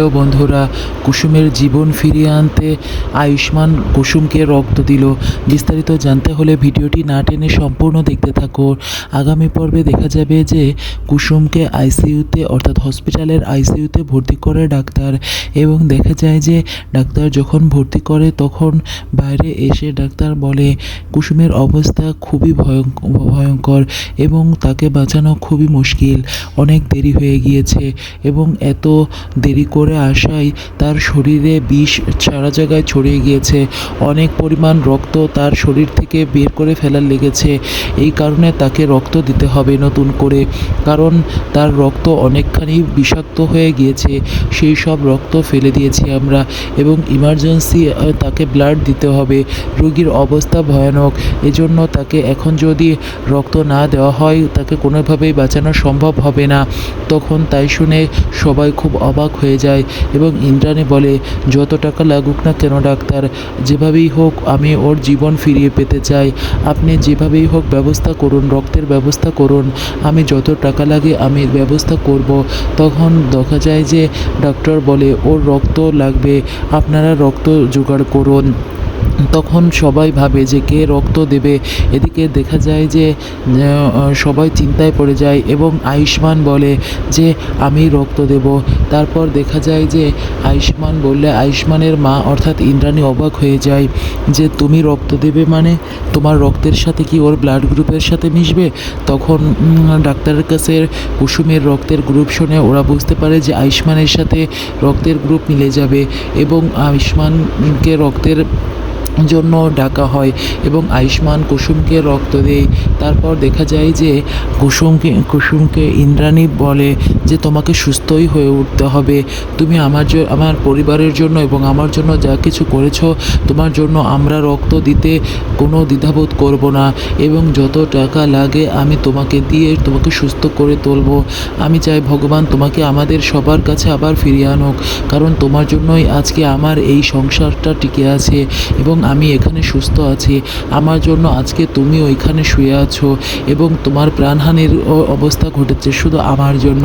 Hello বন্ধুরা, কুসুমের জীবন ফিরিয়ে আনতে আয়ুষ্মান কুসুমকে রক্ত দিল। বিস্তারিত জানতে হলে ভিডিওটি না টেনে সম্পূর্ণ দেখতে থাকো। আগামী পর্বে দেখা যাবে যে কুসুমকে আইসিইউতে, অর্থাৎ হসপিটালের আইসিইউতে ভর্তি করে ডাক্তার এবং দেখা যায় যে ডাক্তার যখন ভর্তি করে তখন বাইরে এসে ডাক্তার বলে, কুসুমের অবস্থা খুবই ভয়ঙ্ক- ভয়ঙ্কর এবং তাকে বাঁচানো খুবই মুশকিল। অনেক দেরি হয়ে গিয়েছে এবং এত দেরি করে আসায় তার শরীরে বিষ সারা জায়গায় ছড়িয়ে গিয়েছে। অনেক পরিমাণ রক্ত তার শরীর থেকে বের করে ফেলার লেগেছে। এই কারণে তাকে রক্ত দিতে হবে নতুন করে, কারণ তার রক্ত অনেকখানি বিষাক্ত হয়ে গিয়েছে। সেই সব রক্ত ফেলে দিয়েছি আমরা এবং ইমার্জেন্সি তাকে ব্লাড দিতে হবে। রোগীর অবস্থা ভয়ানক। এজন্য তাকে এখন যদি রক্ত না দেওয়া হয়, তাকে কোনোভাবেই বাঁচানো সম্ভব হবে না। তখন তাই শুনে সবাই খুব অবাক হয়ে যায়। এবং ইন্দ্রাণী বলে, যত টাকা লাগুক না কেন ডাক্তার, যেভাবেই হোক আমি ওর জীবন ফিরিয়ে পেতে চাই। আপনি যেভাবেই হোক ব্যবস্থা করুন, রক্তের ব্যবস্থা করুন। আমি যত টাকা লাগে আমি ব্যবস্থা করব। তখন দেখা যায় যে ডাক্তার বলে, ওর রক্ত লাগবে, আপনারা রক্ত জোগাড় করুন। তখন সবাই ভাবে যে কে রক্ত দেবে। এদিকে দেখা যায় যে সবাই চিন্তায় পড়ে যায় এবং আয়ুষ্মান বলে যে, আমি রক্ত দেব। তারপর দেখা যায় যে, আয়ুষ্মান বললে, আয়ুষ্মানের মা অর্থাৎ ইন্দ্রাণী অবাক হয়ে যায় যে, তুমি রক্ত দেবে মানে? তোমার রক্তের সাথে কি ওর ব্লাড গ্রুপের সাথে মিশবে? তখন ডাক্তারের কাছে কুসুমের রক্তের গ্রুপ শুনে ওরা বুঝতে পারে যে, আয়ুষ্মানের সাথে রক্তের গ্রুপ মিলে যাবে এবং আয়ুষ্মানকে রক্তের জন্য ডাকা হয় এবং আয়ুষ্মান কুসুমকে রক্ত দেয়। তারপর দেখা যায় যে কুসুমকে কুসুমকে ইন্দ্রাণী বলে যে, তোমাকে সুস্থই হয়ে উঠতে হবে। তুমি আমার আমার পরিবারের জন্য এবং আমার জন্য যা কিছু করেছ, তোমার জন্য আমরা রক্ত দিতে কোনো দ্বিধাবোধ করব না এবং যত টাকা লাগে আমি তোমাকে দিয়ে তোমাকে সুস্থ করে তুলবো। আমি চাই ভগবান তোমাকে আমাদের সবার কাছে আবার ফিরিয়ে আনুক, কারণ তোমার জন্যই আজকে আমার এই সংসারটা টিকে আছে এবং আমি এখানে সুস্থ আছি। আমার জন্য আজকে তুমি ওইখানে শুয়ে আছো এবং তোমার প্রাণহানির অবস্থা ঘটেছে শুধু আমার জন্য।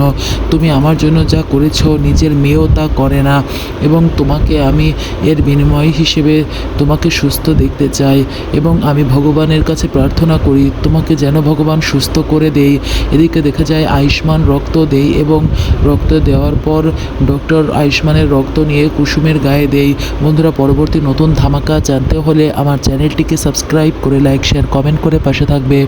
তুমি আমার জন্য যা করেছ নিজের মেয়েও তা করে না এবং তোমাকে আমি এর বিনিময় হিসেবে তোমাকে সুস্থ দেখতে চাই এবং আমি ভগবানের কাছে প্রার্থনা করি, তোমাকে যেন ভগবান সুস্থ করে দেই। এদিকে দেখা যায় আয়ুষ্মান রক্ত দেই এবং রক্ত দেওয়ার পর ডক্টর আয়ুষ্মানের রক্ত নিয়ে কুসুমের গায়ে দেই। বন্ধুরা, পরবর্তী নতুন ধামাকা জানতে হলে আমার চ্যানেলটিকে সাবস্ক্রাইব করে লাইক শেয়ার কমেন্ট করে পাশে থাকবে।